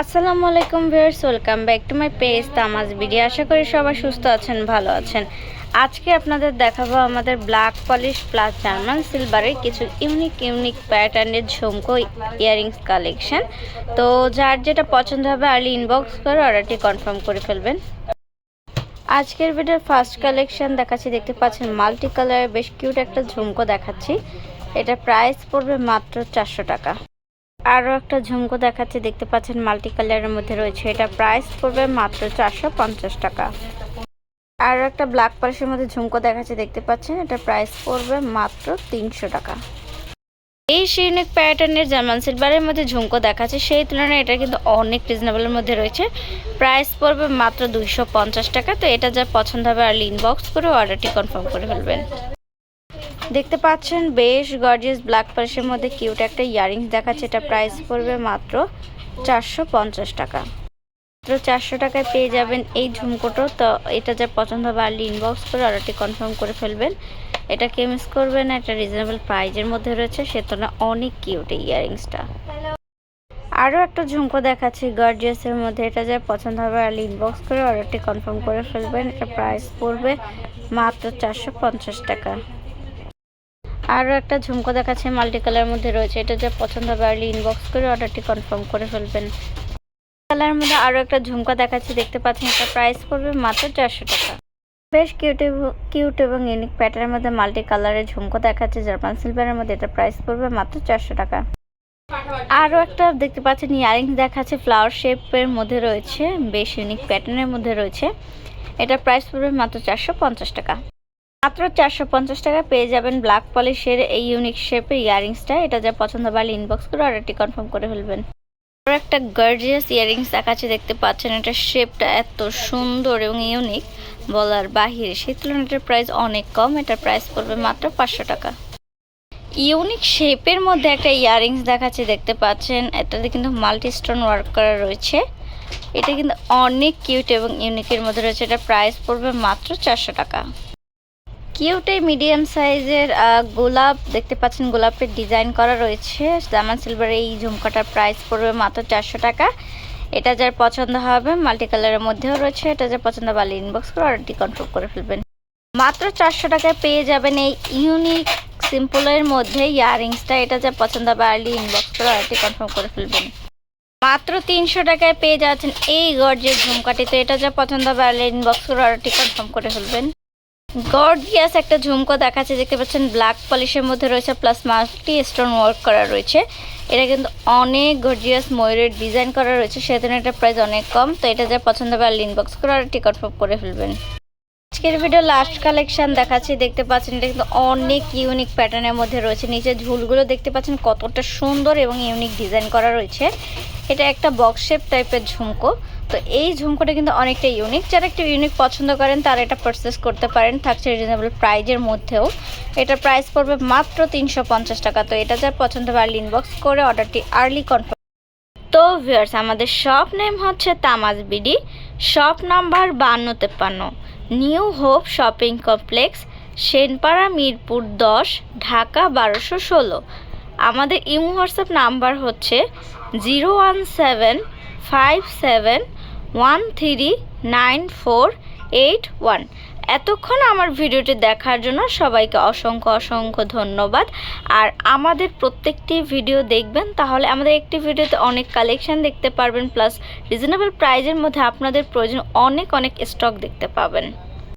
আসসালামু আলাইকুম viewers, welcome back to my page Tamaj video আশা করি সবাই সুস্থ আছেন, ভালো আছেন। আজকে আপনাদের দেখাবো আমাদের ব্ল্যাক পলিশ প্লাস জার্মান সিলভারের কিছু ইউনিক ইউনিক প্যাটার্নের ঝুমকো ইয়ারিংস কালেকশন তো যার যেটা পছন্দ হবে আর্লি ইনবক্স করে অর্ডারটি কনফার্ম করে ফেলবেন। আজকের ভিডিওর ফার্স্ট কালেকশন দেখাচ্ছি, দেখতে পাচ্ছেন মাল্টি কালারের বেশ কিউট একটা ঝুমকো দেখাচ্ছি। এটা প্রাইস পড়বে মাত্র চারশো টাকা। আরও একটা ঝুমকো দেখাচ্ছে, দেখতে পাচ্ছেন মাল্টি কালারের মধ্যে রয়েছে। এটা প্রাইস পড়বে মাত্র চারশো পঞ্চাশ টাকা। আরও একটা ব্ল্যাক পালিশের মধ্যে ঝুমকো দেখাচ্ছে, দেখতে পাচ্ছেন? এটা প্রাইস পড়বে মাত্র তিনশো টাকা। এই ইউনিক প্যাটার্নের জার্মান সিলভারের মধ্যে ঝুমকো দেখাচ্ছে, সেই তুলনায় এটা কিন্তু অনেক রিজনেবলের মধ্যে রয়েছে। প্রাইস পড়বে মাত্র দুইশো পঞ্চাশ টাকা। তো এটা যা পছন্দ হবে, আর ইনবক্স করে অর্ডারটি কনফার্ম করে ফেলবেন। দেখতে পাচ্ছেন, বেশ গর্জিয়াস ব্ল্যাক পার্সের মধ্যে কিউট একটা ইয়ারিংস দেখাচ্ছে। এটা প্রাইস পড়বে মাত্র চারশো পঞ্চাশ টাকা। মাত্র চারশো টাকায় পেয়ে যাবেন এই ঝুমকোটো তো এটা যা পছন্দ হবে আর্লি ইনবক্স করে অর্ডারটি কনফার্ম করে ফেলবেন। এটা কে মিস করবেন? একটা রিজনেবল প্রাইজের মধ্যে রয়েছে। সে তুলনায় অনেক কিউট এই ইয়ারিংসটা আরও একটা ঝুমকো দেখাচ্ছি গর্জিয়াসের মধ্যে। এটা যা পছন্দ হবে আর্লি ইনবক্স করে অর্ডারটি কনফার্ম করে ফেলবেন। এটা প্রাইস পড়বে মাত্র চারশো পঞ্চাশ টাকা। আরও একটা ঝুমকো দেখাচ্ছে মাল্টি কালারের মধ্যে রয়েছে। এটা যা পছন্দ হবে আর্লি ইনবক্স করে অর্ডারটি কনফার্ম করে ফেলবেন। কালারের মধ্যে আরও একটা ঝুমকা দেখাচ্ছে, দেখতে পাচ্ছেন এটা প্রাইস পড়বে মাত্র চারশো টাকা। বেশ কিউট কিউট এবং ইউনিক প্যাটার্নের মধ্যে মাল্টি কালারের ঝুমকো দেখাচ্ছে, জার্মান সিলভারের মধ্যে এটা প্রাইস পড়বে মাত্র চারশো টাকা। আরও একটা দেখতে পাচ্ছেন ইয়ারিংস দেখাচ্ছে ফ্লাওয়ার শেপের মধ্যে রয়েছে, বেশ ইউনিক প্যাটার্নের মধ্যে রয়েছে। এটা প্রাইস পড়বে মাত্র চারশো পঞ্চাশ টাকা। মাত্র চারশো পঞ্চাশ টাকা পেয়ে যাবেন ব্ল্যাক পলিশের এই ইউনিক শেপের ইয়ারিংসটা। এটা যা পছন্দ হবে ইনবক্স করে অর্ডারটি কনফার্ম করে ফেলবেন। আরও একটা গার্জিয়াস ইয়ারিংস দেখাচ্ছে, দেখতে পাচ্ছেন এটা শেপটা এত সুন্দর এবং ইউনিক বলার বাহিরে সেই তুলনায় এটার প্রাইস অনেক কম, এটার প্রাইস পড়বে মাত্র পাঁচশো টাকা। ইউনিক শেপের মধ্যে একটা ইয়ারিংস দেখাচ্ছে, দেখতে পাচ্ছেন। এটাতে কিন্তু মাল্টি স্টোন ওয়ার্ক করা রয়েছে। এটা কিন্তু অনেক কিউট এবং ইউনিকের মধ্যে রয়েছে। এটা প্রাইস পড়বে মাত্র চারশো টাকা। কিউটে মিডিয়াম সাইজের গোলাপ, দেখতে পাচ্ছেন গোলাপের ডিজাইন করা রয়েছে। জামান সিলভারের এই ঝুমকাটার প্রাইস পড়বে মাত্র চারশো টাকা। এটা যার পছন্দ হবে মাল্টি কালারের মধ্যেও রয়েছে। এটা যার পছন্দ হবে ইনবক্স করে অর্ডারটি কনফার্ম করে ফেলবেন। মাত্র চারশো টাকায় পেয়ে যাবেন এই ইউনিক সিম্পলের মধ্যে ইয়ারিংসটা। এটা যা পছন্দ হবে আর্লি ইনবক্স করে অর্ডারটি কনফার্ম করে ফেলবেন। মাত্র তিনশো টাকায় পেয়ে যাচ্ছেন এই গর্জের ঝুমকাটি তো এটা যা পছন্দ হবে আর্লি ইনবক্স করে অর্ডারটি কনফার্ম করে ফেলবেন। গর্জিয়াস একটা ঝুমকো দেখাচ্ছে, দেখতে পাচ্ছেন ব্ল্যাক পলিশের মধ্যে রয়েছে প্লাস মাল্টি স্টোন ওয়ার্ক করা রয়েছে। এটা কিন্তু অনেক গর্জিয়াস ময়ূরের ডিজাইন করা রয়েছে, সেজন্য এটা প্রাইস অনেক কম। তো এটা যা পছন্দ হবে আর ইনবক্স করে আর টিকট করে ফেলবেন। আজকের ভিডিও লাস্ট কালেকশন দেখাচ্ছি, দেখতে পাচ্ছেন এটা কিন্তু অনেক ইউনিক প্যাটার্নের মধ্যে রয়েছে। নিচে ঝুলগুলো দেখতে পাচ্ছেন কতটা সুন্দর এবং ইউনিক ডিজাইন করা রয়েছে। এটা একটা বক্স শেপ টাইপের ঝুমকো। তো এই ঝুমকোটা কিন্তু অনেকটা ইউনিক যারা একটু ইউনিক পছন্দ করেন, তারা এটা পারচেস করতে পারেন, থাকছে রিজনেবল প্রাইজের মধ্যেও। এটা প্রাইস পড়বে মাত্র তিনশো পঞ্চাশ টাকা। তো এটা যার পছন্দ আর্লি ইনবক্স করে অর্ডারটি আর্লি কনফার্ম তো ভিউয়ার্স আমাদের শপ নেম হচ্ছে তামাজ বিডি। শপ নাম্বার বান্ন তেপ্পান্ন। New hope shopping complex, Senpara Mirpur দশ, ঢাকা বারোশো ষোলো। আমাদের ইমো হোয়াটসঅ্যাপ নাম্বার হচ্ছে zero one seven five seven one three nine four eight one এতক্ষণ আমার ভিডিওটি দেখার জন্য সবাইকে অসংখ্য অসংখ্য ধন্যবাদ। আর আমাদের প্রত্যেকটি ভিডিও দেখবেন, তাহলে আমাদের একটি ভিডিওতে অনেক কালেকশান দেখতে পারবেন প্লাস রিজনেবল প্রাইজের মধ্যে আপনাদের প্রয়োজন অনেক অনেক স্টক দেখতে পাবেন।